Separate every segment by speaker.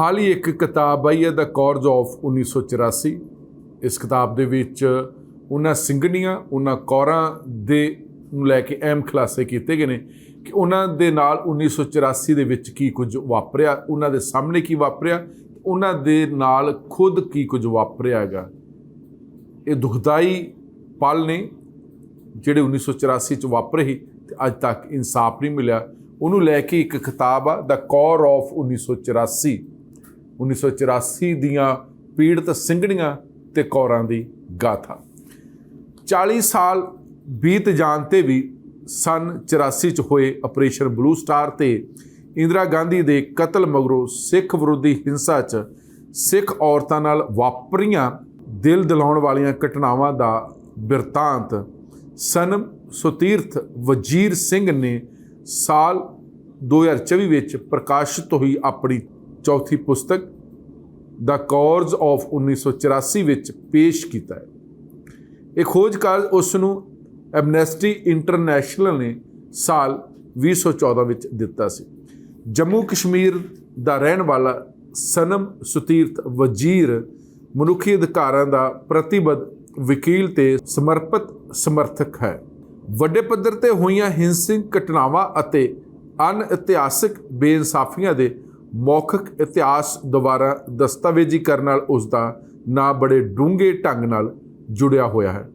Speaker 1: ਹਾਲ ਹੀ ਇੱਕ ਕਿਤਾਬ ਆਈ ਹੈ ਦਾ ਕਾਰਜ ਆਫ 1984 ਇਸ ਕਿਤਾਬ ਦੇ ਵਿੱਚ ਉਹਨਾਂ ਸਿੰਘਣੀਆਂ, ਉਹਨਾਂ ਕੌਰਾਂ ਦੇ ਨੂੰ ਲੈ ਕੇ ਅਹਿਮ ਖੁਲਾਸੇ ਕੀਤੇ ਗਏ ਨੇ ਕਿ ਉਹਨਾਂ ਦੇ ਨਾਲ 1984 ਦੇ ਵਿੱਚ ਕੀ ਕੁਝ ਵਾਪਰਿਆ, ਉਹਨਾਂ ਦੇ ਸਾਹਮਣੇ ਕੀ ਵਾਪਰਿਆ, ਉਹਨਾਂ ਦੇ ਨਾਲ ਖੁਦ ਕੀ ਕੁਝ ਵਾਪਰਿਆ ਹੈਗਾ। ਇਹ ਦੁਖਦਾਈ ਪਲ ਨੇ ਜਿਹੜੇ 1984 ਚ ਵਾਪਰੇ ਸੀ ਤੇ ਅੱਜ ਤੱਕ ਇਨਸਾਫ ਨਹੀਂ ਮਿਲਿਆ। ਉਹਨੂੰ ਲੈ ਕੇ ਇੱਕ ਕਿਤਾਬ ਆ ਦਾ ਕੋਰ ਆਫ 1984 1984 ਦੀਆਂ ਪੀੜਤ ਸਿੰਘਣੀਆਂ ਤੇ ਕੌਰਾਂ ਦੀ ਗਾਥਾ। 40 ਸਾਲ ਬੀਤ ਜਾਣ ਤੇ ਵੀ ਸਨ 84 ਚ ਹੋਏ ਆਪਰੇਸ਼ਨ ਬਲੂ ਸਟਾਰ ਤੇ ਇੰਦਰਾ ਗਾਂਧੀ ਦੇ ਕਤਲ ਮਗਰੋਂ ਸਿੱਖ ਵਿਰੋਧੀ ਹਿੰਸਾ 'ਚ ਸਿੱਖ ਔਰਤਾਂ ਨਾਲ ਵਾਪਰੀਆਂ ਦਿਲ ਦਿਲਾਉਣ ਵਾਲੀਆਂ ਘਟਨਾਵਾਂ ਦਾ ਬਿਰਤਾਂਤ ਸਨਮ ਸੁਤੀਰਥ ਵਜੀਰ ਸਿੰਘ ਨੇ ਸਾਲ 2024 ਵਿੱਚ ਪ੍ਰਕਾਸ਼ਿਤ ਹੋਈ ਆਪਣੀ ਚੌਥੀ ਪੁਸਤਕ ਦਾ ਕਾਰਜ ਆਫ 1984 ਵਿੱਚ ਪੇਸ਼ ਕੀਤਾ ਹੈ। ਇਹ ਖੋਜ ਕਾਰਜ ਉਸ ਨੂੰ ਐਮਨੈਸਟੀ ਇੰਟਰਨੈਸ਼ਨਲ ਨੇ ਸਾਲ 2014 ਵਿੱਚ ਦਿੱਤਾ ਸੀ। ਜੰਮੂ ਕਸ਼ਮੀਰ ਦਾ ਰਹਿਣ ਵਾਲਾ ਸਨਮ ਸੁਤੀਰਥ ਵਜੀਰ ਮਨੁੱਖੀ ਅਧਿਕਾਰਾਂ ਦਾ ਪ੍ਰਤੀਬੱਧ ਵਕੀਲ ਤੇ ਸਮਰਪਿਤ ਸਮਰਥਕ ਹੈ। ਵੱਡੇ ਪੱਧਰ ਤੇ ਹੋਈਆਂ ਹਿੰਸਕ ਘਟਨਾਵਾਂ ਅਤੇ ਅਨ ਇਤਿਹਾਸਕ ਬੇਇਨਸਾਫੀਆਂ ਦੇ ਮੌਖਿਕ ਇਤਿਹਾਸ ਦੁਆਰਾ ਦਸਤਾਵੇਜ਼ੀਕਰਨ ਨਾਲ ਉਸ ਦਾ ਨਾਂ ਬੜੇ ਡੂੰਘੇ ਢੰਗ ਨਾਲ ਜੁੜਿਆ ਹੋਇਆ ਹੈ।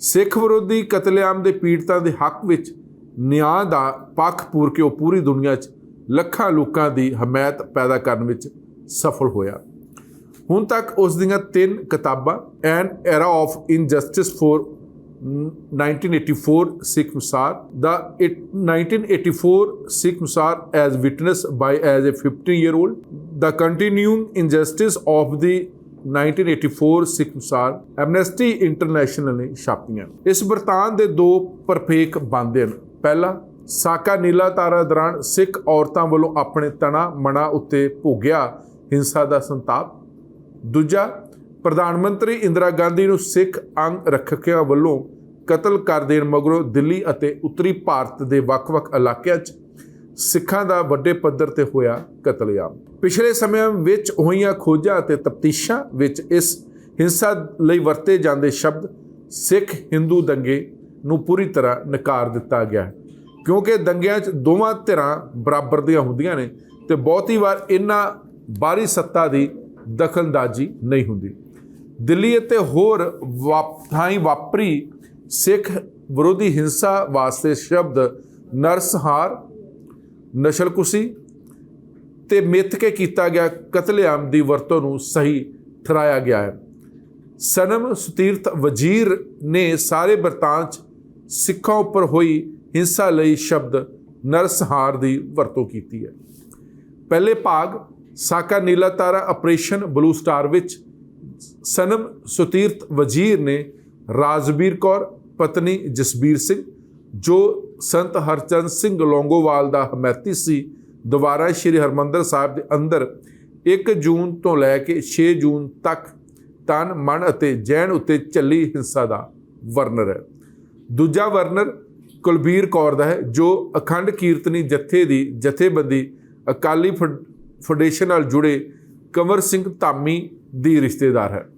Speaker 1: ਸਿੱਖ ਵਿਰੋਧੀ ਕਤਲੇਆਮ ਦੇ ਪੀੜਤਾਂ ਦੇ ਹੱਕ ਵਿੱਚ ਨਿਆਂ ਦਾ ਪੱਖ ਪੂਰ ਕੇ ਉਹ ਪੂਰੀ ਦੁਨੀਆ 'ਚ ਲੱਖਾਂ ਲੋਕਾਂ ਦੀ ਹਮਾਇਤ ਪੈਦਾ ਕਰਨ ਵਿੱਚ ਸਫਲ ਹੋਇਆ। ਹੁਣ ਤੱਕ ਉਸ ਦੀਆਂ ਤਿੰਨ ਕਿਤਾਬਾਂ an era of injustice for 1984 Sikh massacre the 1984 Sikh massacre as witness by as a 15 year old the continuing injustice of the 1984 Sikh massacre Amnesty International ਨੇ ਛਾਪੀਆਂ। ਇਸ ਬਰਤਾਨ ਦੇ ਦੋ ਪਰਫੇਕ ਬੰਦੇ ਹਨ। ਪਹਿਲਾ, ਸਾਕਾ ਨੀਲਾ ਤਾਰਾ ਦੌਰਾਨ ਸਿੱਖ ਔਰਤਾਂ ਵੱਲੋਂ ਆਪਣੇ ਤਣਾ ਮਣਾ ਉੱਤੇ ਭੋਗਿਆ ਹਿੰਸਾ ਦਾ ਸੰਤਾਪ। ਦੂਜਾ ਪ੍ਰਧਾਨ ਮੰਤਰੀ ਇੰਦਰਾ ਗਾਂਧੀ ਨੂੰ ਸਿੱਖ ਅੰਗ ਰੱਖਕਿਆਂ ਵੱਲੋਂ ਕਤਲ ਕਰ ਦੇਣ ਮਗਰੋਂ ਦਿੱਲੀ ਅਤੇ ਉੱਤਰੀ ਭਾਰਤ ਦੇ ਵੱਖ-ਵੱਖ ਇਲਾਕਿਆਂ 'ਚ ਸਿੱਖਾਂ ਦਾ ਵੱਡੇ ਪੱਧਰ ਤੇ ਹੋਇਆ ਕਤਲੇਆਮ। ਪਿਛਲੇ ਸਮਿਆਂ ਵਿੱਚ ਹੋਈਆਂ ਖੋਜਾਂ ਅਤੇ ਤਫਤੀਸ਼ਾਂ ਵਿੱਚ ਇਸ ਹਿੰਸਾ ਲਈ ਵਰਤੇ ਜਾਂਦੇ ਸ਼ਬਦ ਸਿੱਖ ਹਿੰਦੂ ਦੰਗੇ ਨੂੰ ਪੂਰੀ ਤਰ੍ਹਾਂ ਨਕਾਰ ਦਿੱਤਾ ਗਿਆ ਹੈ। ਕਿਉਂਕਿ ਦੰਗਿਆਂ 'ਚ ਦੋਵਾਂ ਧਿਰਾਂ ਬਰਾਬਰ ਦੀਆਂ ਹੁੰਦੀਆਂ ਨੇ ਤੇ ਬਹੁਤੀ ਵਾਰ ਇਹਨਾਂ ਬਾਹਰੀ ਸੱਤਾ ਦੀ ਦਖਲਅੰਦਾਜ਼ੀ ਨਹੀਂ ਹੁੰਦੀ। ਦਿੱਲੀ ਅਤੇ ਹੋਰ ਥਾਈਂ ਵਾਪਰੀ ਸਿੱਖ ਵਿਰੋਧੀ ਹਿੰਸਾ ਵਾਸਤੇ ਸ਼ਬਦ ਨਰਸਹਾਰ, ਨਸ਼ਲਕੁਸ਼ੀ ਤੇ ਮਿੱਥ ਕੇ ਕੀਤਾ ਗਿਆ ਕਤਲੇਆਮ ਦੀ ਵਰਤੋਂ ਨੂੰ ਸਹੀ ਠਹਿਰਾਇਆ ਗਿਆ ਹੈ। ਸਨਮ ਸੁਤੀਰਥ ਵਜ਼ੀਰ ਨੇ ਸਾਰੇ ਬਰਤਾਂਤ 'ਚ ਸਿੱਖਾਂ ਉੱਪਰ ਹੋਈ ਹਿੰਸਾ ਲਈ ਸ਼ਬਦ ਨਰਸਹਾਰ ਦੀ ਵਰਤੋਂ ਕੀਤੀ ਹੈ। ਪਹਿਲੇ ਭਾਗ Saka Neela Tara operation blue star ਵਿੱਚ ਸਨਮ ਸੁਤੀਰਥ ਵਜ਼ੀਰ ਨੇ ਰਾਜਬੀਰ ਕੌਰ, ਪਤਨੀ ਜਸਬੀਰ ਸਿੰਘ, ਜੋ ਸੰਤ ਹਰਚੰਦ ਸਿੰਘ ਲੋਂਗੋਵਾਲ ਦਾ ਹਮੈਤੀ ਸੀ, ਦੁਬਾਰਾ ਸ੍ਰੀ ਹਰਮੰਦਰ ਸਾਹਿਬ ਦੇ ਅੰਦਰ 1 ਜੂਨ ਤੋਂ ਲੈ ਕੇ 6 ਜੂਨ ਤੱਕ ਤਨ, ਮਨ ਅਤੇ ਜੈਨ ਉੱਤੇ ਚੱਲੀ ਹਿੰਸਾ ਦਾ ਵਰਨਰ ਹੈ। ਦੂਜਾ ਵਰਨਰ ਕੁਲਬੀਰ ਕੌਰ ਦਾ ਹੈ, ਜੋ ਅਖੰਡ ਕੀਰਤਨੀ ਜਥੇ ਦੀ ਜਥੇਬੰਦੀ ਅਕਾਲੀ ਫਾਊਂਡੇਸ਼ਨ ਨਾਲ ਜੁੜੇ ਕੰਵਰ ਸਿੰਘ ਧਾਮੀ ਦੀ ਰਿਸ਼ਤੇਦਾਰ ਹੈ।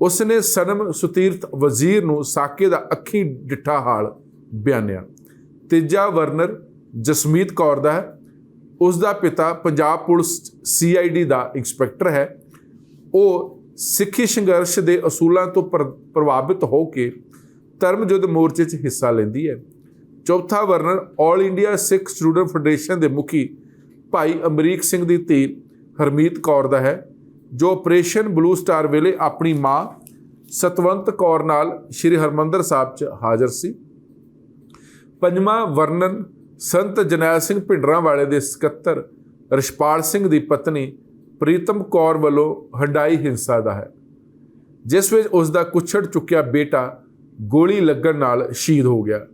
Speaker 1: ਉਸ ਨੇ ਸਨਮ ਸੁਤੀਰਥ ਵਜ਼ੀਰ ਨੂੰ ਸਾਕੇ ਦਾ ਅੱਖੀ ਡਿੱਠਾ ਹਾਲ ਬਿਆਨਿਆ। ਤੀਜਾ ਵਰਨਰ ਜਸਮੀਤ ਕੌਰ ਦਾ ਹੈ। ਉਸ ਦਾ ਪਿਤਾ ਪੰਜਾਬ ਪੁਲਿਸ ਸੀਆਈਡੀ ਦਾ ਇੰਸਪੈਕਟਰ ਹੈ। ਉਹ ਸਿੱਖੀ ਸੰਘਰਸ਼ ਦੇ ਅਸੂਲਾਂ ਤੋਂ ਪ੍ਰਭਾਵਿਤ ਹੋ ਕੇ ਧਰਮ ਯੁੱਧ ਮੋਰਚੇ 'ਚ ਹਿੱਸਾ ਲੈਂਦੀ ਹੈ। ਚੌਥਾ ਵਰਨਰ 올 ਇੰਡੀਆ ਸਿੱਖ ਸਟੂਡੈਂਟ ਫੈਡਰੇਸ਼ਨ ਦੇ ਮੁਖੀ ਭਾਈ ਅਮਰੀਕ ਸਿੰਘ ਦੀ ਧੀ ਹਰਮੀਤ ਕੌਰ ਦਾ ਹੈ। ਜੋ ਆਪਰੇਸ਼ਨ ਬਲੂ ਸਟਾਰ ਵੇਲੇ ਆਪਣੀ ਮਾਂ ਸਤਵੰਤ ਕੌਰ ਨਾਲ ਸ੍ਰੀ ਹਰਮੰਦਰ ਸਾਹਿਬ 'ਚ ਹਾਜ਼ਰ ਸੀ। ਪੰਜਵਾਂ ਵਰਣਨ ਸੰਤ ਜਨੈਲ ਸਿੰਘ ਭਿੰਡਰਾਂ ਵਾਲੇ ਦੇ ਸਕੱਤਰ ਰਿਸ਼ਪਾਲ ਸਿੰਘ ਦੀ ਪਤਨੀ ਪ੍ਰੀਤਮ ਕੌਰ ਵੱਲੋਂ ਹੰਡਾਈ ਹਿੰਸਾ ਦਾ ਹੈ, ਜਿਸ ਵਿੱਚ ਉਸ ਦਾ ਕੁਛੜ ਚੁੱਕਿਆ ਬੇਟਾ ਗੋਲੀ ਲੱਗਣ ਨਾਲ ਸ਼ਹੀਦ ਹੋ ਗਿਆ।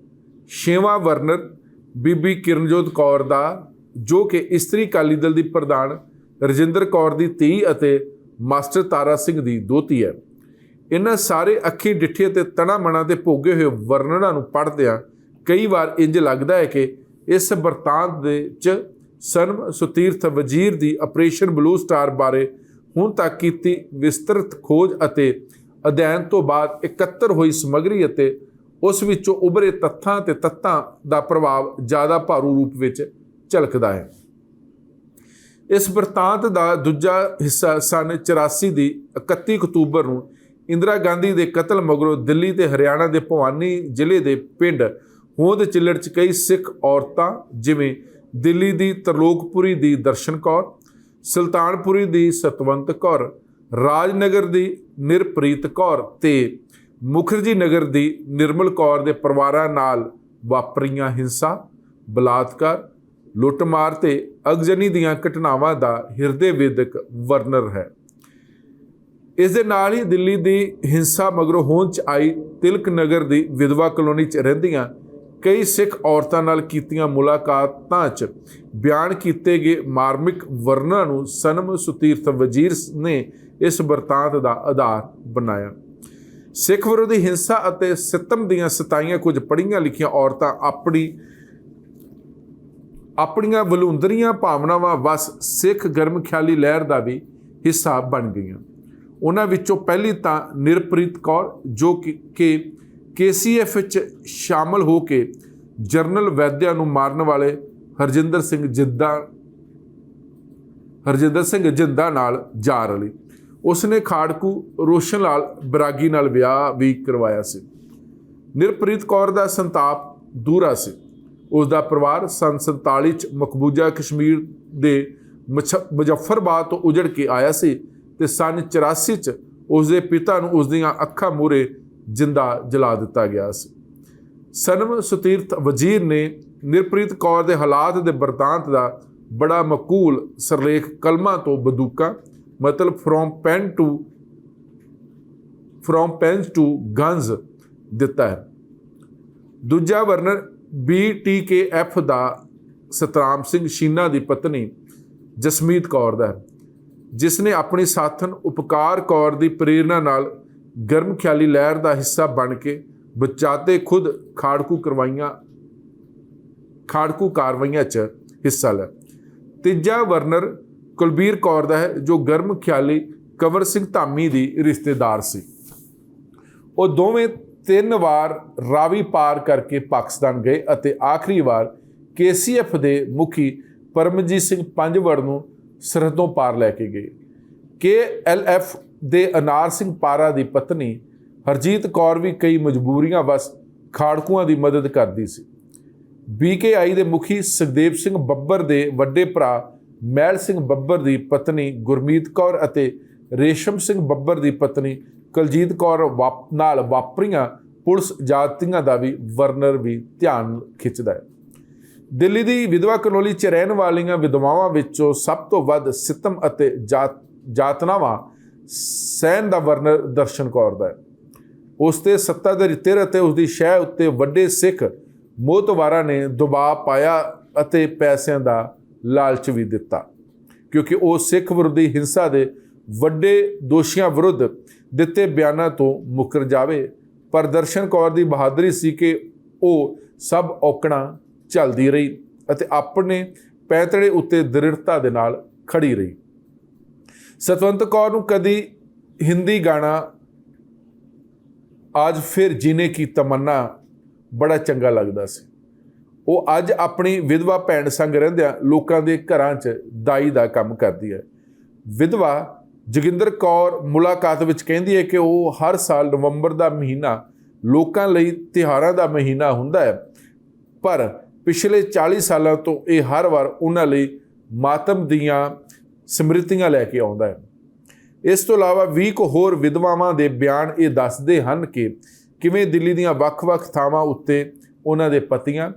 Speaker 1: ਛੇਵਾਂ ਵਰਨਰ ਬੀਬੀ ਕਿਰਨਜੋਤ ਕੌਰ ਦਾ, ਜੋ ਕਿ ਇਸਤਰੀ ਕਾਲੀ ਦਲ ਦੀ ਪ੍ਰਧਾਨ ਰਜਿੰਦਰ ਕੌਰ ਦੀ ਧੀ ਅਤੇ ਮਾਸਟਰ ਤਾਰਾ ਸਿੰਘ ਦੀ ਦੋਤੀ ਹੈ। ਇਹਨਾਂ ਸਾਰੇ ਅੱਖੀ ਡਿੱਠੇ ਤੇ ਤਣਾ ਮਣਾ ਦੇ ਭੋਗੇ ਹੋਏ ਵਰਣਨਾਂ ਨੂੰ ਪੜ੍ਹਦਿਆਂ ਕਈ ਵਾਰ ਇੰਜ ਲੱਗਦਾ ਹੈ ਕਿ ਇਸ ਵਰਤਾਂਤ ਦੇ ਚ ਸਨਮ ਸੁਤੀਰਥ ਵਜ਼ੀਰ ਦੀ ਆਪਰੇਸ਼ਨ ਬਲੂ ਸਟਾਰ ਬਾਰੇ ਹੁਣ ਤੱਕ ਕੀਤੀ ਵਿਸਤ੍ਰਿਤ ਖੋਜ ਅਤੇ ਅਧਿਐਨ ਤੋਂ ਬਾਅਦ ਇਕੱਤਰ ਹੋਈ ਸਮੱਗਰੀ ਅਤੇ ਉਸ ਵਿੱਚੋਂ ਉਭਰੇ ਤੱਥਾਂ ਤੇ ਤੱਤਾਂ ਦਾ ਪ੍ਰਭਾਵ ਜ਼ਿਆਦਾ ਭਾਰੂ ਰੂਪ ਵਿੱਚ ਝਲਕਦਾ ਹੈ। ਇਸ ਵਰਤਾਂਤ ਦਾ ਦੂਜਾ ਹਿੱਸਾ ਸਨ 84 ਦੀ 31 ਅਕਤੂਬਰ ਨੂੰ ਇੰਦਰਾ ਗਾਂਧੀ ਦੇ ਕਤਲ ਮਗਰੋਂ ਦਿੱਲੀ ਤੇ ਹਰਿਆਣਾ ਦੇ ਭਵਾਨੀ ਜ਼ਿਲ੍ਹੇ ਦੇ ਪਿੰਡ ਹੋਂਦ ਚਿੱਲੜ 'ਚ ਕਈ ਸਿੱਖ ਔਰਤਾਂ, ਜਿਵੇਂ ਦਿੱਲੀ ਦੀ ਤਰਲੋਕਪੁਰੀ ਦੀ ਦਰਸ਼ਨ ਕੌਰ, ਸੁਲਤਾਨਪੁਰੀ ਦੀ ਸਤਵੰਤ ਕੌਰ, ਰਾਜਨਗਰ ਦੀ ਨਿਰਪ੍ਰੀਤ ਕੌਰ ਤੇ ਮੁਖਰਜੀ ਨਗਰ ਦੀ ਨਿਰਮਲ ਕੌਰ ਦੇ ਪਰਿਵਾਰਾਂ ਨਾਲ ਵਾਪਰੀਆਂ ਹਿੰਸਾ, ਬਲਾਤਕਾਰ, ਲੁੱਟਮਾਰ ਤੇ ਅਗਜਨੀ ਦੀਆਂ ਘਟਨਾਵਾਂ ਦਾ ਹਿਰਦੇ ਵੇਦਕ ਵਰਨਰ ਹੈ। ਇਸ ਦੇ ਨਾਲ ਹੀ ਦਿੱਲੀ ਦੀ ਹਿੰਸਾ ਮਗਰੋਂ ਹੋਂਦ ਚ ਆਈ ਤਿਲਕ ਨਗਰ ਦੀ ਵਿਧਵਾ ਕਲੋਨੀ ਚ ਰਹਿੰਦੀਆਂ ਕਈ ਸਿੱਖ ਔਰਤਾਂ ਨਾਲ ਕੀਤੀਆਂ ਮੁਲਾਕਾਤਾਂ ਚ ਬਿਆਨ ਕੀਤੇ ਗਏ ਮਾਰਮਿਕ ਵਰਣਾਂ ਨੂੰ ਸਨਮ ਸੁਤੀਰਥ ਵਜ਼ੀਰ ਨੇ ਇਸ ਵਰਤਾਂਤ ਦਾ ਆਧਾਰ ਬਣਾਇਆ। ਸਿੱਖ ਵਿਰੋਧੀ ਹਿੰਸਾ ਅਤੇ ਸਿੱਤਮ ਦੀਆਂ ਸਤਾਈਆਂ ਕੁਝ ਪੜ੍ਹੀਆਂ ਲਿਖੀਆਂ ਔਰਤਾਂ ਆਪਣੀ ਆਪਣੀਆਂ ਵਲੂੰਦਰੀਆਂ ਭਾਵਨਾਵਾਂ ਵਸ ਸਿੱਖ ਗਰਮ ਖਿਆਲੀ ਲਹਿਰ ਦਾ ਵੀ ਹਿੱਸਾ ਬਣ ਗਈਆਂ। ਉਹਨਾਂ ਵਿੱਚੋਂ ਪਹਿਲੀ ਤਾਂ ਨਿਰਪ੍ਰੀਤ ਕੌਰ, ਜੋ ਕਿ ਕਿ, ਕੇਸੀਐਫ ਵਿੱਚ ਸ਼ਾਮਲ ਹੋ ਕੇ ਜਰਨਲ ਵੈਦਿਆ ਨੂੰ ਮਾਰਨ ਵਾਲੇ ਹਰਜਿੰਦਰ ਸਿੰਘ ਜਿੱਦਾ, ਹਰਜਿੰਦਰ ਸਿੰਘ ਜਿੰਦਾ ਨਾਲ ਜਾ ਰਲੀ। ਉਸਨੇ ਖਾੜਕੂ ਰੋਸ਼ਨ ਲਾਲ ਬਰਾਗੀ ਨਾਲ ਵਿਆਹ ਵੀ ਕਰਵਾਇਆ ਸੀ। ਨਿਰਪ੍ਰੀਤ ਕੌਰ ਦਾ ਸੰਤਾਪ ਦੂਰਾ ਸੀ। ਉਸ ਦਾ ਪਰਿਵਾਰ ਸੰਨ 47 ਚ ਮਕਬੂਜਾ ਕਸ਼ਮੀਰ ਦੇ ਮੁਛ- ਮੁਜ਼ੱਫਰਬਾਦ ਤੋਂ ਉਜੜ ਕੇ ਆਇਆ ਸੀ ਤੇ ਸੰਨ 84 ਚ ਉਸ ਦੇ ਪਿਤਾ ਨੂੰ ਉਸ ਦੀਆਂ ਅੱਖਾਂ ਮੂਹਰੇ ਜਿੰਦਾ ਜਲਾ ਦਿੱਤਾ ਗਿਆ ਸੀ। ਸਨਮ ਸੁਤੀਰਥ ਵਜ਼ੀਰ ਨੇ ਨਿਰਪ੍ਰੀਤ ਕੌਰ ਦੇ ਹਾਲਾਤ ਦੇ ਵਰਤਾਂਤ ਦਾ ਬੜਾ ਮਕੂਲ ਸਰਲੇਖ ਕਲਮਾਂ ਤੋਂ ਬੰਦੂਕਾਂ, ਮਤਲਬ from pen to from pens to guns ਦਿੱਤਾ ਹੈ। ਦੂਜਾ ਵਰਨਰ BTKF ਦਾ ਸਤਰਾਮ ਸਿੰਘ ਸ਼ੀਨਾ ਦੀ ਪਤਨੀ ਜਸਮੀਤ ਕੌਰ ਦਾ ਹੈ, ਜਿਸ ਨੇ ਆਪਣੀ ਸਾਥਣ ਉਪਕਾਰ ਕੌਰ ਦੀ ਪ੍ਰੇਰਣਾ ਨਾਲ ਗਰਮ ਖਿਆਲੀ ਲਹਿਰ ਦਾ ਹਿੱਸਾ ਬਣ ਕੇ ਬਚਾਤੇ ਖੁਦ ਖਾੜਕੂ ਕਰਵਾਈਆਂ, ਖਾੜਕੂ ਕਾਰਵਾਈਆਂ 'ਚ ਹਿੱਸਾ ਲਿਆ। ਤੀਜਾ ਵਰਨਰ ਕੁਲਬੀਰ ਕੌਰ ਦਾ ਹੈ, ਜੋ ਗਰਮ ਖਿਆਲੀ ਕੰਵਰ ਸਿੰਘ ਧਾਮੀ ਦੀ ਰਿਸ਼ਤੇਦਾਰ ਸੀ। ਉਹ ਦੋਵੇਂ ਤਿੰਨ ਵਾਰ ਰਾਵੀ ਪਾਰ ਕਰਕੇ ਪਾਕਿਸਤਾਨ ਗਏ ਅਤੇ ਆਖਰੀ ਵਾਰ ਕੇਸੀਐਫ ਦੇ ਮੁਖੀ ਪਰਮਜੀਤ ਸਿੰਘ ਪੰਜਵੜ ਨੂੰ ਸਰਹੱਦੋਂ ਪਾਰ ਲੈ ਕੇ ਗਏ। ਕੇਐਲਐਫ ਦੇ ਅਨਾਰ ਸਿੰਘ ਪਾਰਾ ਦੀ ਪਤਨੀ ਹਰਜੀਤ ਕੌਰ ਵੀ ਕਈ ਮਜਬੂਰੀਆਂ ਵਸ ਖਾੜਕੂਆਂ ਦੀ ਮਦਦ ਕਰਦੀ ਸੀ। ਬੀਕੇਆਈ ਦੇ ਮੁਖੀ ਸੁਖਦੇਵ ਸਿੰਘ ਬੱਬਰ ਦੇ ਵੱਡੇ ਭਰਾ ਮਹਿਲ ਸਿੰਘ ਬੱਬਰ ਦੀ ਪਤਨੀ ਗੁਰਮੀਤ ਕੌਰ ਅਤੇ ਰੇਸ਼ਮ ਸਿੰਘ ਬੱਬਰ ਦੀ ਪਤਨੀ ਕੁਲਜੀਤ ਕੌਰ ਵਾਪ- ਨਾਲ ਵਾਪਰੀਆਂ ਪੁਲਿਸ ਜਾਤੀਆਂ ਦਾ ਵੀ ਵਰਨਰ ਵੀ ਧਿਆਨ ਖਿੱਚਦਾ ਹੈ। ਦਿੱਲੀ ਦੀ ਵਿਧਵਾ ਕਲੋਨੀ 'ਚ ਰਹਿਣ ਵਾਲੀਆਂ ਵਿਧਵਾਵਾਂ ਵਿੱਚੋਂ ਸਭ ਤੋਂ ਵੱਧ ਸਿਤਮ ਅਤੇ ਜਾਤਨਾਵਾਂ ਸਹਿਣ ਦਾ ਵਰਨਰ ਦਰਸ਼ਨ ਕੌਰ ਦਾ ਹੈ। ਉਸ ਤੇ ਸੱਤਾਧਾਰੀ ਧਿਰ ਅਤੇ ਉਸ ਦੀ ਸ਼ਹਿ ਉੱਤੇ ਵੱਡੇ ਸਿੱਖ ਮੋਹਤਵਾਰਾਂ ਨੇ ਦਬਾਅ ਪਾਇਆ ਅਤੇ ਪੈਸਿਆਂ ਦਾ ਲਾਲਚ ਵੀ ਦਿੱਤਾ, ਕਿਉਂਕਿ ਉਹ ਸਿੱਖ ਵਿਰੋਧੀ ਹਿੰਸਾ ਦੇ ਵੱਡੇ ਦੋਸ਼ੀਆਂ ਵਿਰੁੱਧ ਦਿੱਤੇ ਬਿਆਨਾਂ ਤੋਂ ਮੁਕਰ ਜਾਵੇ। ਪਰ ਦਰਸ਼ਨ ਕੌਰ ਦੀ ਬਹਾਦਰੀ ਸੀ ਕਿ ਉਹ ਸਭ ਔਕੜਾਂ ਚੱਲਦੀ ਰਹੀ ਅਤੇ ਆਪਣੇ ਪੈਂਤੜੇ ਉੱਤੇ ਦ੍ਰਿੜਤਾ ਦੇ ਨਾਲ ਖੜੀ ਰਹੀ। ਸਤਵੰਤ ਕੌਰ ਨੂੰ ਕਦੀ ਹਿੰਦੀ ਗਾਣਾ ਅੱਜ ਫਿਰ ਜੀਨੇ ਕੀ ਤਮੰਨਾ ਬੜਾ ਚੰਗਾ ਲੱਗਦਾ ਸੀ। ਉਹ ਅੱਜ ਆਪਣੀ ਵਿਧਵਾ ਭੈਣ ਸੰਗ ਰਹਿੰਦਿਆਂ ਲੋਕਾਂ ਦੇ ਘਰਾਂ 'ਚ ਦਾਈ ਦਾ ਕੰਮ ਕਰਦੀ ਹੈ। ਵਿਧਵਾ ਜੋਗਿੰਦਰ ਕੌਰ ਮੁਲਾਕਾਤ ਵਿੱਚ ਕਹਿੰਦੀ ਹੈ ਕਿ ਉਹ ਹਰ ਸਾਲ ਨਵੰਬਰ ਦਾ ਮਹੀਨਾ ਲੋਕਾਂ ਲਈ ਤਿਉਹਾਰਾਂ ਦਾ ਮਹੀਨਾ ਹੁੰਦਾ ਹੈ। ਪਰ ਪਿਛਲੇ 40 ਸਾਲਾਂ ਤੋਂ ਇਹ ਹਰ ਵਾਰ ਉਹਨਾਂ ਲਈ ਮਾਤਮ ਦੀਆਂ ਸਮ੍ਰਿਤੀਆਂ ਲੈ ਕੇ ਆਉਂਦਾ ਹੈ। ਇਸ ਤੋਂ ਇਲਾਵਾ 20 ਕੁ ਹੋਰ ਵਿਧਵਾਵਾਂ ਦੇ ਬਿਆਨ ਇਹ ਦੱਸਦੇ ਹਨ ਕਿ ਕਿਵੇਂ ਦਿੱਲੀ ਦੀਆਂ ਵੱਖ-ਵੱਖ ਥਾਵਾਂ ਉੱਤੇ ਉਹਨਾਂ ਦੇ ਪਤੀਆਂ,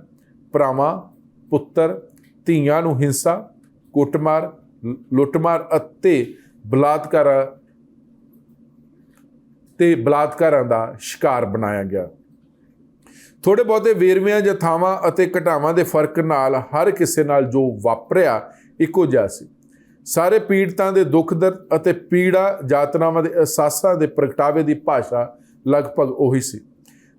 Speaker 1: ਭਰਾਵਾਂ, ਪੁੱਤਰ, ਧੀਆਂ ਨੂੰ ਹਿੰਸਾ, ਕੁੱਟਮਾਰ, ਲੁੱਟਮਾਰ ਅਤੇ ਬਲਾਤਕਾਰਾਂ ਤੇ ਬਲਾਤਕਾਰਾਂ ਦਾ ਸ਼ਿਕਾਰ ਬਣਾਇਆ ਗਿਆ। ਥੋੜੇ ਬਹੁਤੇ ਵੇਰਵਿਆਂ ਜਾਂ ਥਾਵਾਂ ਅਤੇ ਘਟਾਵਾਂ ਦੇ ਫ਼ਰਕ ਨਾਲ ਹਰ ਕਿਸੇ ਨਾਲ ਜੋ ਵਾਪਰਿਆ, ਇੱਕੋ ਜਿਹਾ ਸੀ। ਸਾਰੇ ਪੀੜਤਾਂ ਦੇ ਦੁੱਖ ਦਰਦ ਅਤੇ ਪੀੜਾ ਜਾਤਨਾਵਾਂ ਦੇ ਅਹਿਸਾਸਾਂ ਦੇ ਪ੍ਰਗਟਾਵੇ ਦੀ ਭਾਸ਼ਾ ਲਗਭਗ ਉਹੀ ਸੀ।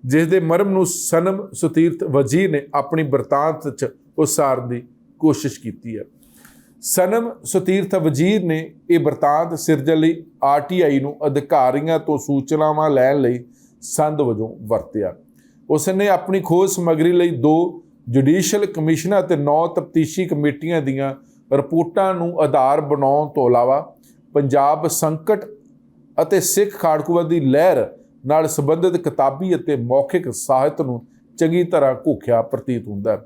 Speaker 1: ਜਿਸ ਦੇ ਮਰਮ ਨੂੰ ਸਨਮ ਸੁਤੀਰਥ ਵਜ਼ੀਰ ਨੇ ਆਪਣੀ ਬਰਤਾਂਤ ਚ ਉਸਾਰਨ ਦੀ ਕੋਸ਼ਿਸ਼ ਕੀਤੀ ਹੈ। ਸਨਮ ਸੁਤੀਰਥ ਵਜ਼ੀਰ ਨੇ ਇਹ ਬਰਤਾਂਤ ਸਿਰਜਣ ਲਈ ਆਰਟੀਆਈ ਨੂੰ ਅਧਿਕਾਰੀਆਂ ਤੋਂ ਸੂਚਨਾਵਾਂ ਲੈਣ ਲਈ ਸੰਦ ਵਜੋਂ ਵਰਤਿਆ। ਉਸ ਨੇ ਆਪਣੀ ਖੋਜ ਸਮੱਗਰੀ ਲਈ ਦੋ ਜੁਡੀਸ਼ੀਅਲ ਕਮਿਸ਼ਨਾਂ ਅਤੇ ਨੌ ਤਫਤੀਸ਼ੀ ਕਮੇਟੀਆਂ ਦੀਆਂ ਰਿਪੋਰਟਾਂ ਨੂੰ ਆਧਾਰ ਬਣਾਉਣ ਤੋਂ ਇਲਾਵਾ ਪੰਜਾਬ ਸੰਕਟ ਅਤੇ ਸਿੱਖ ਖਾੜਕੂਵਾਦ ਦੀ ਲਹਿਰ ਨਾਲ ਸੰਬੰਧਿਤ ਕਿਤਾਬੀ ਅਤੇ ਮੌਖਿਕ ਸਾਹਿਤ ਨੂੰ ਚੰਗੀ ਤਰ੍ਹਾਂ ਘੁਖਿਆ ਪ੍ਰਤੀਤ ਹੁੰਦਾ ਹੈ।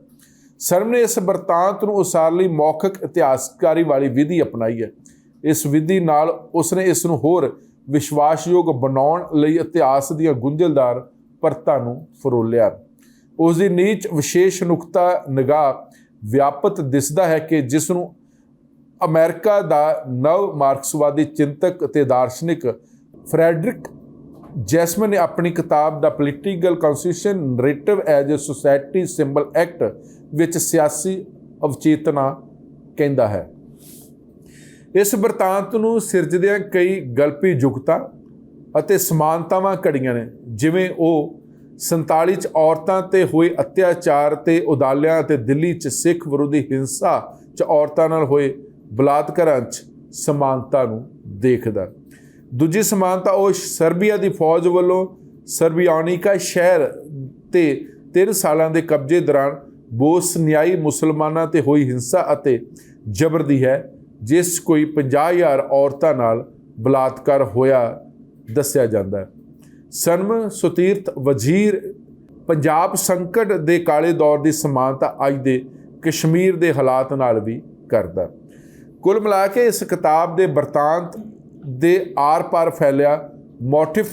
Speaker 1: ਸਰਮ ਨੇ ਇਸ ਵਰਤਾਂਤ ਨੂੰ ਉਸਾਰ ਲਈ ਮੌਖਿਕ ਇਤਿਹਾਸਕਾਰੀ ਵਾਲੀ ਵਿਧੀ ਅਪਣਾਈ ਹੈ। ਇਸ ਵਿਧੀ ਨਾਲ ਉਸਨੇ ਇਸ ਨੂੰ ਹੋਰ ਵਿਸ਼ਵਾਸਯੋਗ ਬਣਾਉਣ ਲਈ ਇਤਿਹਾਸ ਦੀਆਂ ਗੁੰਝਲਦਾਰ ਪਰਤਾਂ ਨੂੰ ਫਰੋਲਿਆ। ਉਸ ਦੀ ਨੀਚ ਵਿਸ਼ੇਸ਼ ਨੁਕਤਾ ਨਿਗਾਹ ਵਿਆਪਤ ਦਿਸਦਾ ਹੈ ਕਿ ਜਿਸ ਨੂੰ ਅਮਰੀਕਾ ਦਾ ਨਵ ਮਾਰਕਸਵਾਦੀ ਚਿੰਤਕ ਅਤੇ ਦਾਰਸ਼ਨਿਕ ਫਰੈਡਰਿਕ ਜੈਸਮਨ ਨੇ ਆਪਣੀ ਕਿਤਾਬ ਦਾ political constitution narrative as a society symbol act ਵਿੱਚ ਸਿਆਸੀ ਅਵਚੇਤਨਾ ਕਹਿੰਦਾ ਹੈ। ਇਸ ਵਰਤਾਂਤ ਨੂੰ ਸਿਰਜਦਿਆਂ ਕਈ ਗਲਪੀ ਜੁਗਤਾ ਅਤੇ ਸਮਾਨਤਾਵਾਂ ਘੜੀਆਂ ਨੇ, ਜਿਵੇਂ ਉਹ 47 ਚ ਔਰਤਾਂ ਤੇ ਹੋਏ ਅਤਿਆਚਾਰ ਤੇ ਉਦਾਲਿਆਂ ਅਤੇ ਦਿੱਲੀ ਚ ਸਿੱਖ ਵਿਰੋਧੀ ਹਿੰਸਾ ਚ ਔਰਤਾਂ ਨਾਲ ਹੋਏ ਬਲਾਤਕਾਰਾਂ ਚ ਸਮਾਨਤਾ ਨੂੰ ਦੇਖਦਾ ਦੂਜੀ ਸਮਾਨਤਾ ਉਹ ਸਰਬੀਆ ਦੀ ਫੌਜ ਵੱਲੋਂ ਸਰਬੀਆਨੀਕਾ ਸ਼ਹਿਰ ਤੇ 3 ਸਾਲਾਂ ਦੇ ਕਬਜ਼ੇ ਦੌਰਾਨ ਬੋਸਨੀਆਈ ਮੁਸਲਮਾਨਾਂ ਤੇ ਹੋਈ ਹਿੰਸਾ ਅਤੇ ਜ਼ਬਰ ਦੀ ਹੈ, ਜਿਸ ਕੋਈ 50000 ਔਰਤਾਂ ਨਾਲ ਬਲਾਤਕਾਰ ਹੋਇਆ ਦੱਸਿਆ ਜਾਂਦਾ ਹੈ। ਸਨਮ ਸੁਤੀਰਥ ਵਜ਼ੀਰ ਪੰਜਾਬ ਸੰਕਟ ਦੇ ਕਾਲੇ ਦੌਰ ਦੀ ਸਮਾਨਤਾ ਅੱਜ ਦੇ ਕਸ਼ਮੀਰ ਦੇ ਹਾਲਾਤ ਨਾਲ ਵੀ ਕਰਦਾ ਕੁੱਲ ਮਿਲਾ ਕੇ ਇਸ ਕਿਤਾਬ ਦੇ ਵਰਤਾਂਤ ਦੇ ਆਰ-ਪਾਰ ਫੈਲਿਆ ਮੋਟਿਵ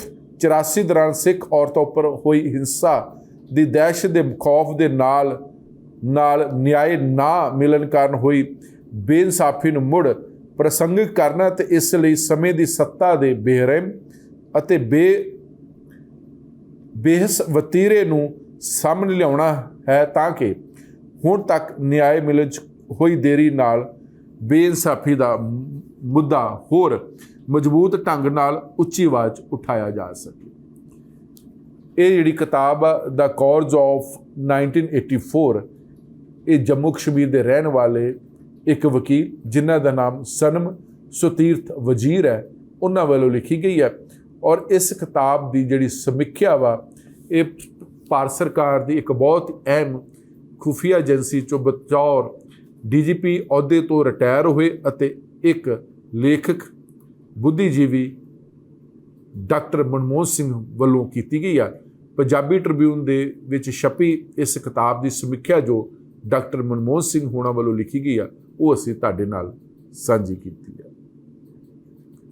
Speaker 1: 84 ਦੌਰਾਨ ਸਿੱਖ ਔਰਤਾਂ ਉੱਪਰ ਹੋਈ ਹਿੰਸਾ ਦੀ ਦਹਿਸ਼ਤ ਦੇ ਖੌਫ ਦੇ ਨਾਲ ਨਾਲ ਨਿਆਂ ਨਾ ਮਿਲਣ ਕਾਰਨ ਹੋਈ ਬੇਇਨਸਾਫੀ ਨੂੰ ਮੁੜ ਪ੍ਰਸੰਗਿਕ ਕਰਨਾ ਤੇ ਇਸ ਲਈ ਸਮੇਂ ਦੀ ਸੱਤਾ ਦੇ ਬੇਰਹਿਮ ਅਤੇ ਬੇ ਬੇਹਸ ਵਤੀਰੇ ਨੂੰ ਸਾਹਮਣੇ ਲਿਆਉਣਾ ਹੈ ਤਾਂ ਕਿ ਹੁਣ ਤੱਕ ਨਿਆਂ ਮਿਲਣ 'ਚ ਹੋਈ ਦੇਰੀ ਨਾਲ ਬੇਇਨਸਾਫੀ ਦਾ ਮੁੱਦਾ ਹੋਰ ਮਜ਼ਬੂਤ ਢੰਗ ਨਾਲ ਉੱਚੀ ਆਵਾਜ਼ 'ਚ ਉਠਾਇਆ ਜਾ ਸਕੇ। ਇਹ ਜਿਹੜੀ ਕਿਤਾਬ ਆ ਦਾ ਕਾਰਜ ਆਫ 1984 ਇਹ ਜੰਮੂ ਕਸ਼ਮੀਰ ਦੇ ਰਹਿਣ ਵਾਲੇ ਇੱਕ ਵਕੀਲ, ਜਿਨ੍ਹਾਂ ਦਾ ਨਾਮ ਸਨਮ ਸੁਤੀਰਥ ਵਜ਼ੀਰ ਹੈ, ਉਹਨਾਂ ਵੱਲੋਂ ਲਿਖੀ ਗਈ ਹੈ। ਔਰ ਇਸ ਕਿਤਾਬ ਦੀ ਜਿਹੜੀ ਸਮੀਖਿਆ ਵਾ, ਇਹ ਭਾਰਤ ਸਰਕਾਰ ਦੀ ਇੱਕ ਬਹੁਤ ਅਹਿਮ ਖੁਫੀਆ ਏਜੰਸੀ ਚੋਂ ਬਤੌਰ ਡੀਜੀਪੀ ਅਹੁਦੇ ਤੋਂ ਰਿਟਾਇਰ ਹੋਏ ਅਤੇ ਇੱਕ ਲੇਖਕ, ਬੁੱਧੀਜੀਵੀ ਡਾਕਟਰ ਮਨਮੋਹਨ ਸਿੰਘ ਵੱਲੋਂ ਕੀਤੀ ਗਈ ਹੈ ਪੰਜਾਬੀ ਟ੍ਰਿਬਿਊਨ ਦੇ ਵਿੱਚ ਛਪੀ ਇਸ ਕਿਤਾਬ ਦੀ ਸਮੀਖਿਆ ਜੋ ਡਾਕਟਰ ਮਨਮੋਹਨ ਸਿੰਘ ਹੋਣਾ ਵੱਲੋਂ ਲਿਖੀ ਗਈ ਆ, ਉਹ ਅਸੀਂ ਤੁਹਾਡੇ ਨਾਲ ਸਾਂਝੀ ਕੀਤੀ ਹੈ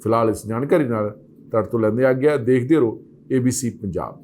Speaker 1: ਫਿਲਹਾਲ ਇਸ ਜਾਣਕਾਰੀ ਨਾਲ ਤੁਹਾਡੇ ਤੋਂ ਲੈਂਦੇ ਆ ਗਿਆ ਦੇਖਦੇ ਰਹੋ ABC ਪੰਜਾਬ।